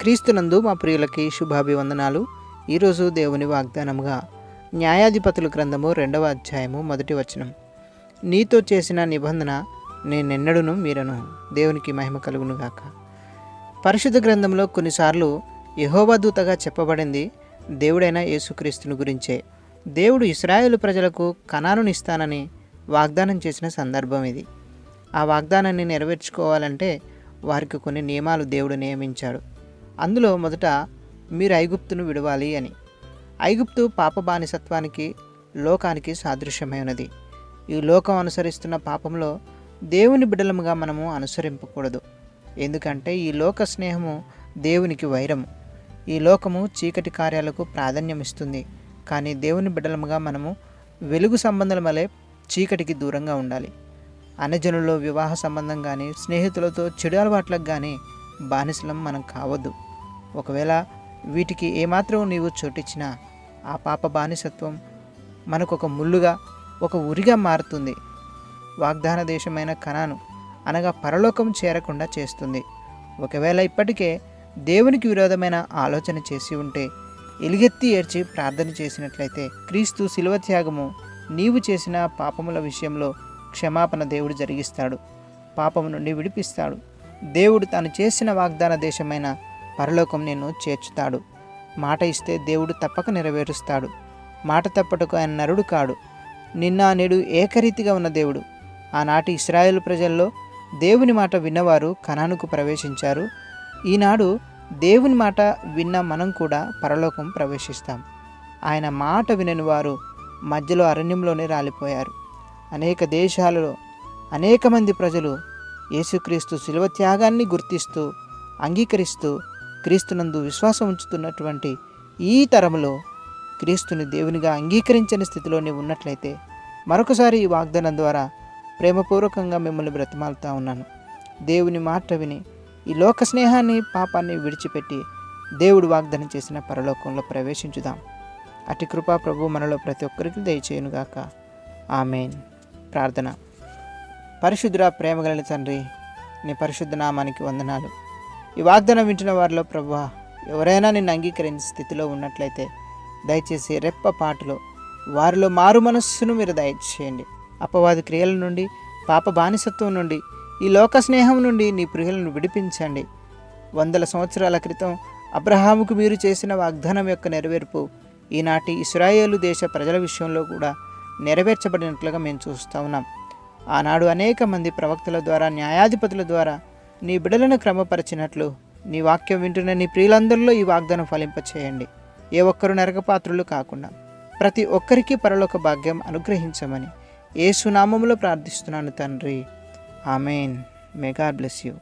క్రీస్తునందు మా ప్రియులకి శుభాభివందనాలు. ఈరోజు దేవుని వాగ్దానముగా న్యాయాధిపతుల గ్రంథము రెండవ అధ్యాయము మొదటి వచనం. నీతో చేసిన నిబంధన నేనెన్నడును మీరను. దేవునికి మహిమ కలుగునుగాక పరిశుద్ధ గ్రంథంలో కొన్నిసార్లు యహోవదూతగా చెప్పబడింది దేవుడైన యేసుక్రీస్తుని గురించే. దేవుడు ఇస్రాయేల్ ప్రజలకు కణానునిస్తానని వాగ్దానం చేసిన సందర్భం ఇది. ఆ వాగ్దానాన్ని నెరవేర్చుకోవాలంటే వారికి కొన్ని నియమాలు దేవుడు నియమించాడు. అందులో మొదట మీరు ఐగుప్తును విడవాలి అని. ఐగుప్తు పాప బానిసత్వానికి లోకానికి సాదృశ్యమైనది ఈ లోకం అనుసరిస్తున్న పాపంలో దేవుని బిడలముగా మనము అనుసరింపకూడదు. ఎందుకంటే ఈ లోక స్నేహము దేవునికి వైరము. ఈ లోకము చీకటి కార్యాలకు ప్రాధాన్యం ఇస్తుంది కానీ దేవుని బిడ్డలముగా మనము వెలుగు సంబంధం వలె చీకటికి దూరంగా ఉండాలి. అన్నజనుల్లో వివాహ సంబంధం కానీ స్నేహితులతో చెడు అలవాట్లకు కానీ బానిసలం మనం కావద్దు. ఒకవేళ వీటికి ఏమాత్రం నీవు చోటిచ్చినా ఆ పాప బానిసత్వం మనకు ఒక ముళ్ళుగా ఒక ఉరిగా మారుతుంది. వాగ్దాన దేశమైన కణాను అనగా పరలోకం చేరకుండా చేస్తుంది. ఒకవేళ ఇప్పటికే దేవునికి విరోధమైన ఆలోచన చేసి ఉంటే ఎలుగెత్తి ఏడ్చి ప్రార్థన చేసినట్లయితే క్రీస్తు శిలువ త్యాగము నీవు చేసిన పాపముల విషయంలో క్షమాపణ దేవుడు జరిగిస్తాడు. పాపము నుండి విడిపిస్తాడు. దేవుడు తాను చేసిన వాగ్దాన దేశమైన పరలోకం నిన్ను చేర్చుతాడు. మాట ఇస్తే దేవుడు తప్పక నెరవేరుస్తాడు. మాట తప్పటకు ఆయన నరుడు కాడు. నిన్న నేడు ఏకరీతిగా ఉన్న దేవుడు. ఆనాటి ఇస్రాయేల్ ప్రజల్లో దేవుని మాట విన్నవారు కణానుకు ప్రవేశించారు. ఈనాడు దేవుని మాట విన్న మనం కూడా పరలోకం ప్రవేశిస్తాం. ఆయన మాట వినని వారు మధ్యలో అరణ్యంలోనే రాలిపోయారు. అనేక దేశాలలో అనేక మంది ప్రజలు యేసుక్రీస్తు శిలువ త్యాగాన్ని గుర్తిస్తూ అంగీకరిస్తూ క్రీస్తునందు విశ్వాసం ఉంచుతున్నటువంటి ఈ తరంలో క్రీస్తుని దేవునిగా అంగీకరించని స్థితిలోనే ఉన్నట్లయితే మరొకసారి ఈ వాగ్దానం ద్వారా ప్రేమపూర్వకంగా మిమ్మల్ని బ్రతిమాలుతా ఉన్నాను. దేవుని మాట విని ఈ లోక స్నేహాన్ని పాపాన్ని విడిచిపెట్టి దేవుడు వాగ్దానం చేసిన పరలోకంలో ప్రవేశించుదాం. అటు కృపా ప్రభు మనలో ప్రతి ఒక్కరికి దయచేయునుగాక. ఆమెన్. ప్రార్థన. పరిశుద్ధుర ప్రేమగల తండ్రి నీ పరిశుద్ధ నామానికి వందనాలు. ఈ వాగ్దానం వింటున్న వారిలో ప్రభు ఎవరైనా నిన్ను అంగీకరించే స్థితిలో ఉన్నట్లయితే దయచేసి రెప్ప పాటలో వారిలో మారు మనస్సును మీరు దయచేయండి. అపవాది క్రియల నుండి పాప బానిసత్వం నుండి ఈ లోక స్నేహం నుండి నీ ప్రియులను విడిపించండి. వందల సంవత్సరాల క్రితం అబ్రహాముకు మీరు చేసిన వాగ్దానం యొక్క నెరవేర్పు ఈనాటి ఇస్రాయేలు దేశ ప్రజల విషయంలో కూడా నెరవేర్చబడినట్లుగా మేము చూస్తూ ఉన్నాం. ఆనాడు అనేక మంది ప్రవక్తల ద్వారా న్యాయాధిపతుల ద్వారా నీ బిడలను క్రమపరచినట్లు నీ వాక్యం వింటున్న నీ ప్రియులందరిలో ఈ వాగ్దానం ఫలింపచేయండి. ఏ ఒక్కరు నరకపాత్రులు కాకుండా ప్రతి ఒక్కరికి పరలోక భాగ్యం అనుగ్రహించమని ఏ సునామంలో ప్రార్థిస్తున్నాను తండ్రి. Amen. May God bless you.